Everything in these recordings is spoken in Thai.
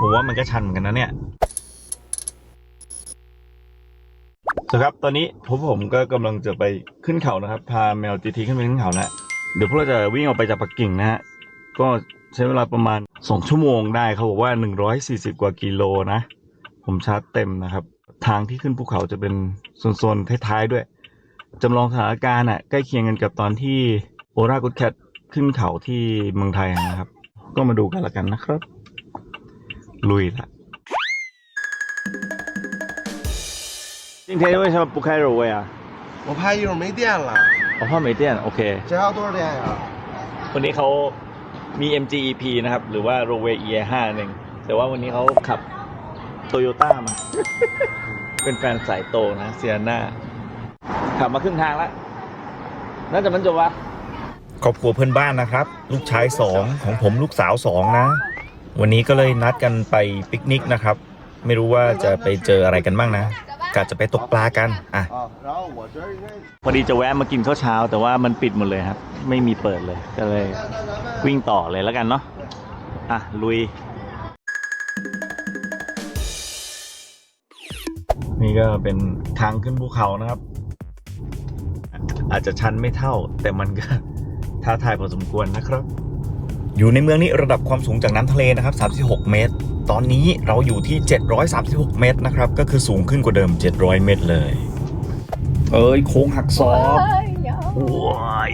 ผมว่ามันก็ชันเหมือนกันนะเนี่ยสวัสดีครับ ตอนนี้ผมผมก็กำลังจะไปขึ้นเขานะครับ พาแมวจีทีขึ้นไปขึ้นเขานะเดี๋ยวพวกเราจะวิ่งออกไปจากปักกิ่งนะฮะ ก็ใช้เวลาประมาณสองชั่วโมงได้เขาบอกว่าหนึ่งร้อยสี่สิบกว่ากิโลนะ ผมชาร์จเต็มนะครับ ทางที่ขึ้นภูเขาจะเป็นโซนๆท้ายๆด้วยจำลองสถานการณ์อะใกล้เคียงกันกับตอนที่โอรากุดแคทขึ้นเขาที่เมืองไทยนะครับ ก็มาดูกันละกันนะครับ ลุยละ今天为什么不开柔威啊？我怕一会儿没电了，我怕没电โอเค 这还要多少电呀？ วันนี้เขามี MGEP นะครับ หรือว่า r o w a y e 5หนึ่งแต่ว่าวันนี้เขาขับโตโยต้ามา เป็นแฟนสายโตนะเซียน่าขับมาครึ่งทางแล้ว น่าจะมันจบวะ ครอบครัวเพื่อนบ้านนะครับ ลูกชายสองของผมลูกสาวสองนะ วันนี้ก็เลยนัดกันไปปิกนิกนะครับ ไม่รู้ว่าจะไปเจออะไรกันบ้างนะกะจะไปตกปลากันอะพอดีจะแวะมากินข้าวเช้า แต่ว่ามันปิดหมดเลยครับ ไม่มีเปิดเลยก็เลยวิ่งต่อเลยแล้วกันเนาะอะลุย นี่ก็เป็นทางขึ้นภูเขานะครับ อาจจะชันไม่เท่า แต่มันก็ท้าทายพอสมควรนะครับ อยู่ในเมืองนี้ระดับความสูงจากน้ำทะเลนะครับ 36 เมตร ตอนนี้เราอยู่ที่ 736 เมตรนะครับ ก็คือสูงขึ้นกว่าเดิม 700 เมตรเลย เอ้ยโค้งหักศอกว้าย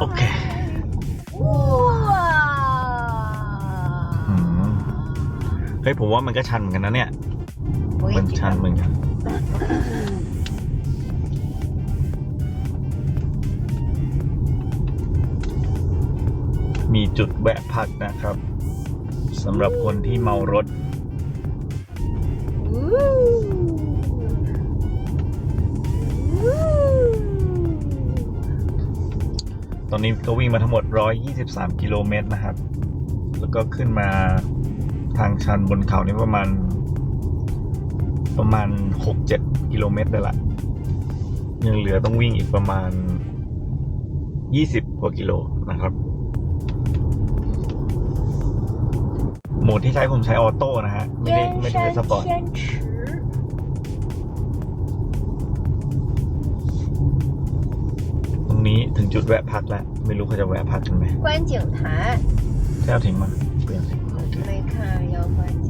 โอเคเฮ้ยผมว่ามันก็ชันเหมือนกันนะเนี่ย มันชันเหมือนกัน มีจุดแวะพักนะครับสำหรับคนที่เมารถ ตอนนี้ก็วิ่งมาทั้งหมด 123 กิโลเมตรนะครับ แล้วก็ขึ้นมาทางชันบนเขานี่ประมาณ ประมาณ 6-7 กิโลเมตรเลยละยังเหลือต้องวิ่งอีกประมาณ 20 กว่ากิโลนะครับ โหมดที่ใช้ผมใช้ออโต้นะฮะ ไม่ได้ไม่ได้ใช้สปอร์ต 天池， ตรงนี้ถึงจุดแวะพักแล้ว ไม่รู้เขาจะแวะพักกันไหม 观景台 แก้วทิ้งมาเปลี่ยนทิ้งโอเค 没看要观景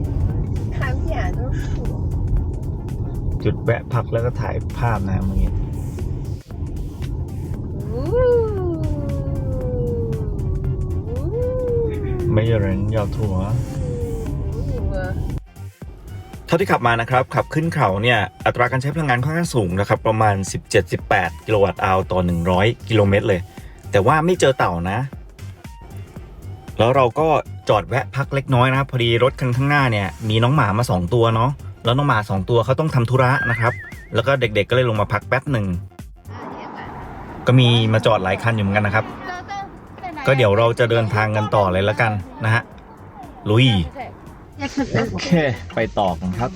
台，看不见都是树。 จุดแวะพักแล้วก็ถ่ายภาพนะเมื่อกี้ ไม่有人要吐啊 เท่าที่ขับมานะครับ ขับขึ้นเขาเนี่ยอัตราการใช้พลังงานค่อนข้างสูงนะครับ ประมาณ 17-18 กิโลวัตต์อาวต่อ 100 กิโลเมตรเลย แต่ว่าไม่เจอเต่านะ แล้วเราก็จอดแวะพักเล็กน้อยนะครับ พอดีรถคันข้างหน้าเนี่ยมีน้องหมามา 2 ตัวเนาะแล้วน้องหมา 2 ตัวเขาต้องทำธุระนะครับ แล้วก็เด็กๆก็เลยลงมาพักแป๊บหนึ่งก็มีมาจอดหลายคันอยู่เหมือนกันนะครับ ก็เดี๋ยวเราจะเดินทางกันต่อเลยแล้วกันนะฮะลุย โอเค ไปต่อกันครับ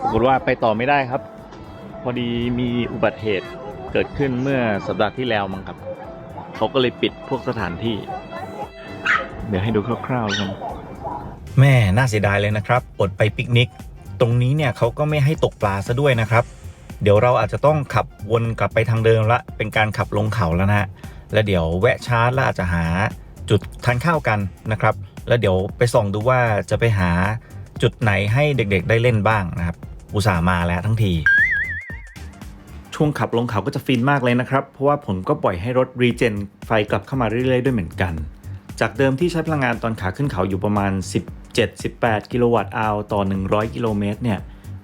ปรากฏว่าไปต่อไม่ได้ครับ พอดีมีอุบัติเหตุเกิดขึ้นเมื่อสัปดาห์ที่แล้วมั้งครับ เขาก็เลยปิดพวกสถานที่ เดี๋ยวให้ดูคร่าวๆกันแม่น่าเสียดายเลยนะครับ อดไปปิกนิก ตรงนี้เนี่ยเขาก็ไม่ให้ตกปลาซะด้วยนะครับ เดี๋ยวเราอาจจะต้องขับวนกลับไปทางเดิมละ เป็นการขับลงเขาแล้วนะแล้วเดี๋ยวแวะชาร์จแล้วอาจจะหาจุดทานข้าวกันนะครับ แล้วเดี๋ยวไปส่องดูว่าจะไปหาจุดไหนให้เด็กๆได้เล่นบ้างนะครับ อุตส่าห์มาแล้วทั้งที ช่วงขับลงเขาก็จะฟินมากเลยนะครับ เพราะว่าผมก็ปล่อยให้รถรีเจนไฟกลับเข้ามาเรื่อยๆด้วยเหมือนกัน จากเดิมที่ใช้พลังงานตอนขาขึ้นเขาอยู่ประมาณ 17-18 กิโลวัตต์อาวต่อ 100 กิโลเมตรเนี่ย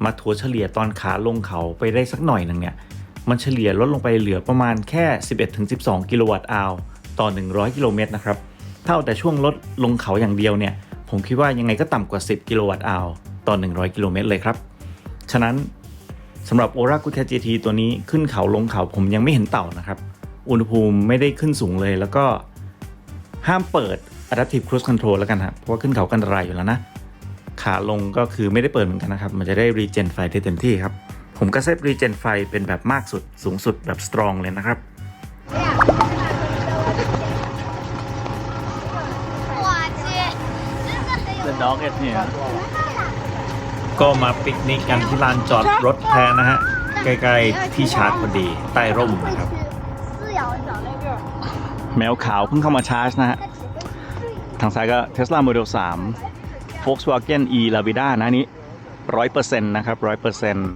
มาถัวเฉลี่ยตอนขาลงเขาไปได้สักหน่อยหนึ่งเนี่ยมันเฉลี่ยลดลงไปเหลือประมาณแค่ 11-12 กิโลวัตต์อาวต่อ 100 กิโลเมตรนะครับถ้าเอาแต่ช่วงลดลงเขาอย่างเดียวเนี่ยผมคิดว่ายังไงก็ต่ำกว่า 10 กิโลวัตต์อาวต่อ 100 กิโลเมตรเลยครับ ฉะนั้นสำหรับ o r a g u c a GT ตัวนี้ขึ้นเขาลงเขาผมยังไม่เห็นเต่านะครับ อุณหภูมิไม่ได้ขึ้นสูงเลย แล้วก็ห้ามเปิด Adaptive Cruise Control แล้วกันฮะเพราะว่าขึ้นเขากันรายอยู่แล้วนะ ขาลงก็คือไม่ได้เปิดเหมือนกันนะครับ มันจะได้รีเจนไฟได้เต็มที่ครับ ผมก็เซฟรีเจนไฟเป็นแบบมากสุดสูงสุดแบบสตรองเลยนะครับเด The dog is here. ก็มาปิกนิกกันที่ลานจอดรถแทนนะฮะ ใกล้ๆที่ชาร์จพอดี ใต้ร่มนะครับ แมวขาวเพิ่งเข้ามาชาร์จนะฮะ ทางซ้ายก็ Tesla Model 3 Volkswagen e l a v i d a นะนี้ร้อยเปอร์เซ็นต์นะครับร้อยเปอร์เซ็นต์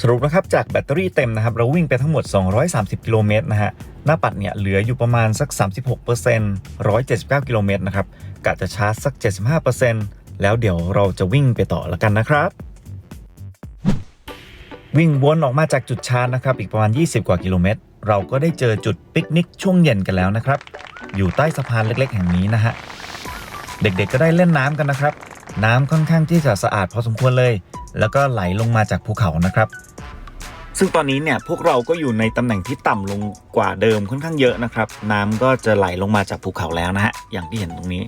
สรุปนะครับ จากแบตเตอรี่เต็มนะครับ เราวิ่งไปทั้งหมด 230 กิโลเมตรนะฮะ หน้าปัดเนี่ยเหลืออยู่ประมาณสัก 36% 179 กิโลเมตรนะครับกะจะชาร์จสัก 75% แล้วเดี๋ยวเราจะวิ่งไปต่อล้วกันนะครับ วิ่งวนออกมาจากจุดชาร์จนะครับ อีกประมาณ 20 กว่ากิโลเมตร เราก็ได้เจอจุดปิกนิกช่วงเย็นกันแล้วนะครับ อยู่ใต้สะพานเล็กๆ แห่งนี้นะฮะ เด็กๆก็ได้เล่นน้ำกันนะครับ น้ำค่อนข้างที่จะสะอาดพอสมควรเลย แล้วก็ไหลลงมาจากภูเขานะครับซึ่งตอนนี้เนี่ยพวกเราก็อยู่ในตำแหน่งที่ต่ำลงกว่าเดิมค่อนข้างเยอะนะครับ น้ำก็จะไหลลงมาจากภูเขาแล้วนะฮะอย่างที่เห็นตรงนี้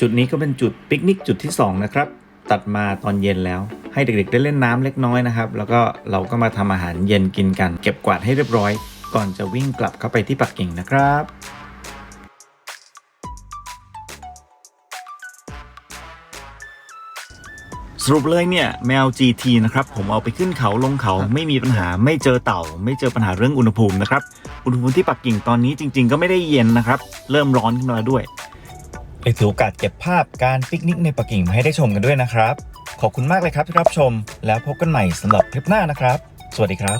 จุดนี้ก็เป็นจุดปิกนิกจุดที่ 2 นะครับ ตัดมาตอนเย็นแล้ว ให้เด็กๆได้เล่นน้ำเล็กน้อยนะครับ แล้วก็เราก็มาทำอาหารเย็นกินกัน เก็บกวาดให้เรียบร้อย ก่อนจะวิ่งกลับเข้าไปที่ปักกิ่งนะครับสรุปเลยเนี่ยแมว GT นะครับผมเอาไปขึ้นเขาลงเขาไม่มีปัญหาไม่เจอเต่า ไม่เจอปัญหาเรื่องอุณหภูมินะครับ อุณหภูมิที่ปักกิ่งตอนนี้จริง ๆ ก็ไม่ได้เย็นนะครับ เริ่มร้อนขึ้นมาแล้วด้วย เลยถือโอกาสเก็บภาพการปิกนิกในปักกิ่งมาให้ได้ชมกันด้วยนะครับ ขอบคุณมากเลยครับที่รับชม แล้วพบกันใหม่สำหรับคลิปหน้านะครับ สวัสดีครับ